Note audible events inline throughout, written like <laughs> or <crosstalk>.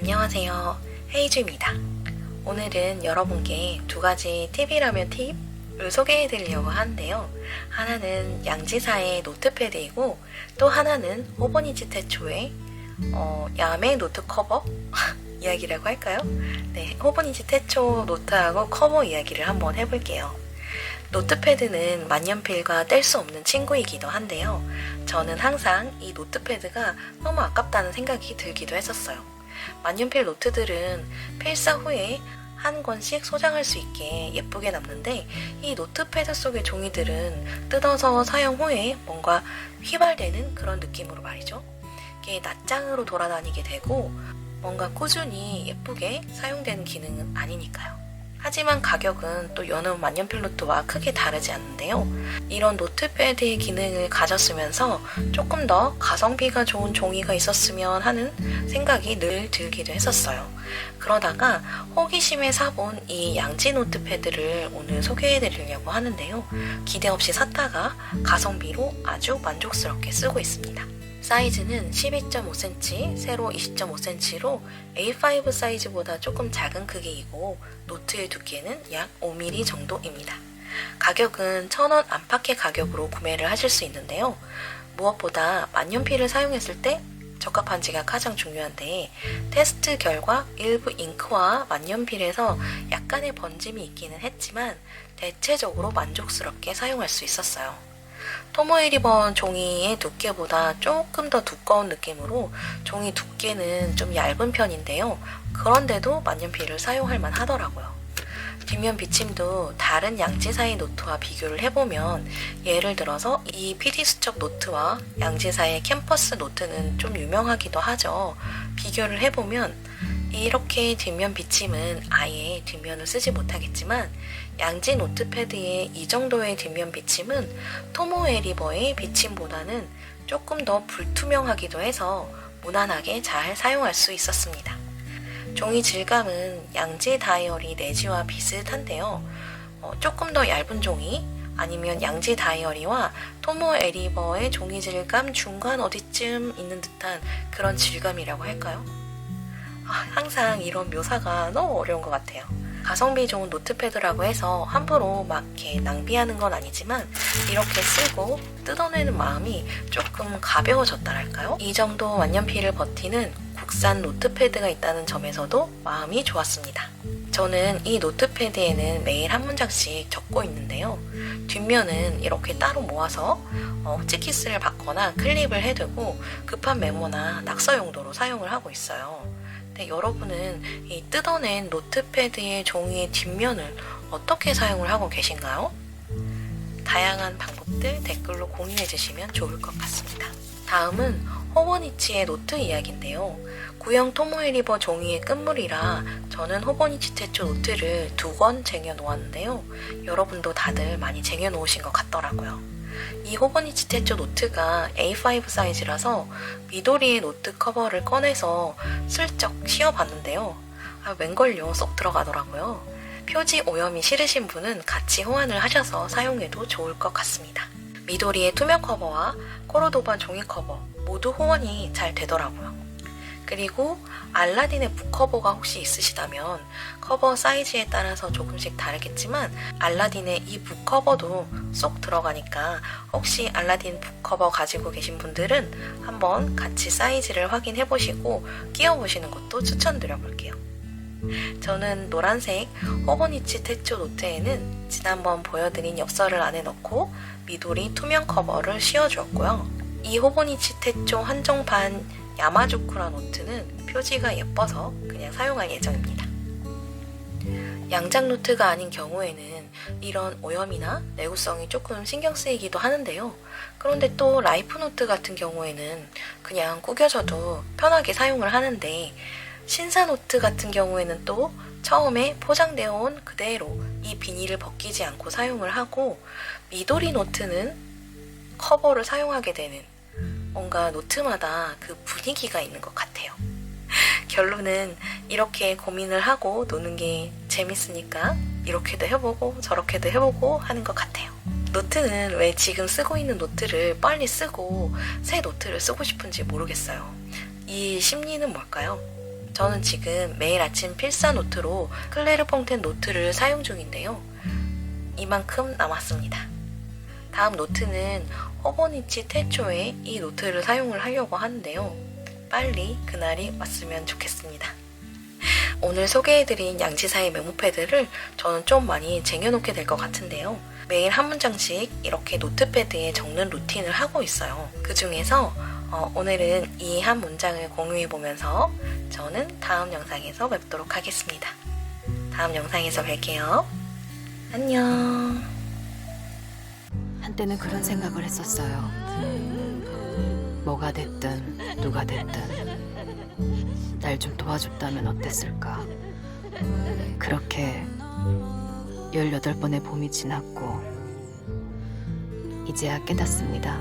안녕하세요. 헤이즈입니다. 오늘은 여러분께 두 가지 팁이라면 팁을 소개해 드리려고 하는데요. 하나는 양지사의 노트패드이고 또 하나는 호버니치 태초의 어, 야매 노트 커버 <laughs> 이야기라고 할까요? 네, 호버니치 태초 노트하고 커버 이야기를 한번 해볼게요. 노트패드는 만년필과 뗄 수 없는 친구이기도 한데요. 저는 항상 이 노트패드가 너무 아깝다는 생각이 들기도 했었어요. 만년필 노트들은 필사 후에 한 권씩 소장할 수 있게 예쁘게 남는데 이 노트패드 속의 종이들은 뜯어서 사용 후에 뭔가 휘발되는 그런 느낌으로 말이죠. 이게 낱장으로 돌아다니게 되고 뭔가 꾸준히 예쁘게 사용되는 기능은 아니니까요. 하지만 가격은 또 여느 만년필 노트와 크게 다르지 않는데요. 이런 노트패드의 기능을 가졌으면서 조금 더 가성비가 좋은 종이가 있었으면 하는 생각이 늘 들기도 했었어요. 그러다가 호기심에 사본 이 양지 노트패드를 오늘 소개해 드리려고 하는데요. 기대 없이 샀다가 가성비로 아주 만족스럽게 쓰고 있습니다. 사이즈는 12.5cm, 세로 20.5cm로 A5 사이즈보다 조금 작은 크기이고 노트의 두께는 약 5mm 정도입니다. 가격은 1000원 안팎의 가격으로 구매를 하실 수 있는데요. 무엇보다 만년필을 사용했을 때 적합한지가 가장 중요한데 테스트 결과 일부 잉크와 만년필에서 약간의 번짐이 있기는 했지만 대체적으로 만족스럽게 사용할 수 있었어요. 토모에 리번 종이의 두께보다 조금 더 두꺼운 느낌으로 종이 두께는 좀 얇은 편인데요. 그런데도 만년필을 사용할 만 하더라고요. 뒷면 비침도 다른 양지사의 노트와 비교를 해보면 예를 들어서 이 PD 수첩 노트와 양지사의 캠퍼스 노트는 좀 유명하기도 하죠. 비교를 해보면 이렇게 뒷면 비침은 아예 뒷면을 쓰지 못하겠지만 양지 노트패드의 이 정도의 뒷면 비침은 토모에 리버의 비침보다는 조금 더 불투명하기도 해서 무난하게 잘 사용할 수 있었습니다. 종이 질감은 양지 다이어리 내지와 비슷한데요. 어, 조금 더 얇은 종이 아니면 양지 다이어리와 토모 에리버의 종이 질감 중간 어디쯤 있는 듯한 그런 질감이라고 할까요? 아, 항상 이런 묘사가 너무 어려운 것 같아요. 가성비 좋은 노트패드라고 해서 함부로 막 이렇게 낭비하는 건 아니지만 이렇게 쓰고 뜯어내는 마음이 조금 가벼워졌다랄까요? 이 정도 만년필을 버티는 국산 노트패드가 있다는 점에서도 마음이 좋았습니다. 저는 이 노트패드에는 매일 한 문장씩 적고 있는데요. 뒷면은 이렇게 따로 모아서 어, 호치키스를 받거나 클립을 해두고 급한 메모나 낙서 용도로 사용을 하고 있어요. 근데 여러분은 이 뜯어낸 노트패드의 종이의 뒷면을 어떻게 사용을 하고 계신가요? 다양한 방법들 댓글로 공유해 주시면 좋을 것 같습니다. 다음은 호버니치의 노트 이야기인데요. 구형 토모에 리버 종이의 끝물이라 저는 호버니치 태초 노트를 두 권 쟁여 놓았는데요. 여러분도 다들 많이 쟁여 놓으신 것 같더라고요. 이 호버니치 태초 노트가 A5 사이즈라서 미도리의 노트 커버를 꺼내서 슬쩍 씌워봤는데요. 아, 웬걸요 쏙 들어가더라고요. 표지 오염이 싫으신 분은 같이 호환을 하셔서 사용해도 좋을 것 같습니다. 미도리의 투명 커버와 코로도바 종이 커버 모두 호환이 잘 되더라고요. 그리고 알라딘의 북커버가 혹시 있으시다면 커버 사이즈에 따라서 조금씩 다르겠지만 알라딘의 이 북커버도 쏙 들어가니까 혹시 알라딘 북커버 가지고 계신 분들은 한번 같이 사이즈를 확인해 보시고 끼워 보시는 것도 추천드려 볼게요. 저는 노란색 호버니치 태초 노트에는 지난번 보여드린 엽서를 안에 넣고 미도리 투명 커버를 씌워주었고요. 이 호버니치 태초 한정판 야마조쿠라 노트는 표지가 예뻐서 그냥 사용할 예정입니다. 양장 노트가 아닌 경우에는 이런 오염이나 내구성이 조금 신경 쓰이기도 하는데요. 그런데 또 라이프 노트 같은 경우에는 그냥 구겨져도 편하게 사용을 하는데 신사 노트 같은 경우에는 또 처음에 포장되어 온 그대로 이 비닐을 벗기지 않고 사용을 하고 미도리 노트는 커버를 사용하게 되는 뭔가 노트마다 그 분위기가 있는 것 같아요. 결론은 이렇게 고민을 하고 노는 게 재밌으니까 이렇게도 해보고 저렇게도 해보고 하는 것 같아요. 노트는 왜 지금 쓰고 있는 노트를 빨리 쓰고 새 노트를 쓰고 싶은지 모르겠어요. 이 심리는 뭘까요? 저는 지금 매일 아침 필사 노트로 클레르 퐁텐 노트를 사용 중인데요. 이만큼 남았습니다. 다음 노트는 허버니치 태초에 이 노트를 사용을 하려고 하는데요. 빨리 그날이 왔으면 좋겠습니다. 오늘 소개해드린 양지사의 메모 패드를 저는 좀 많이 쟁여놓게 될 것 같은데요. 매일 한 문장씩 이렇게 노트패드에 적는 루틴을 하고 있어요. 그 중에서 어, 오늘은 이 한 문장을 공유해보면서 저는 다음 영상에서 뵙도록 하겠습니다. 다음 영상에서 뵐게요. 안녕. 한때는 그런 생각을 했었어요. 뭐가 됐든 누가 됐든 날 좀 도와줬다면 어땠을까. 그렇게 18번의 봄이 지났고 이제야 깨닫습니다.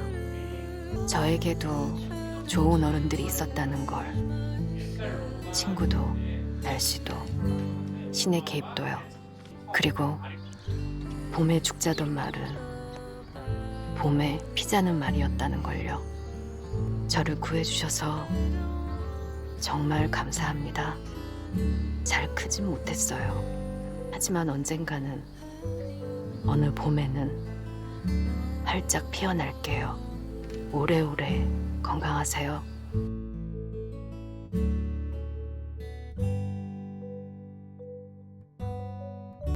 저에게도 좋은 어른들이 있었다는 걸. 친구도 날씨도 신의 개입도요. 그리고 봄에 죽자던 말은 봄에 피자는 말이었다는 걸요. 저를 구해주셔서 정말 감사합니다. 잘 크진 못했어요. 하지만 언젠가는 어느 봄에는 활짝 피어날게요. 오래오래 건강하세요.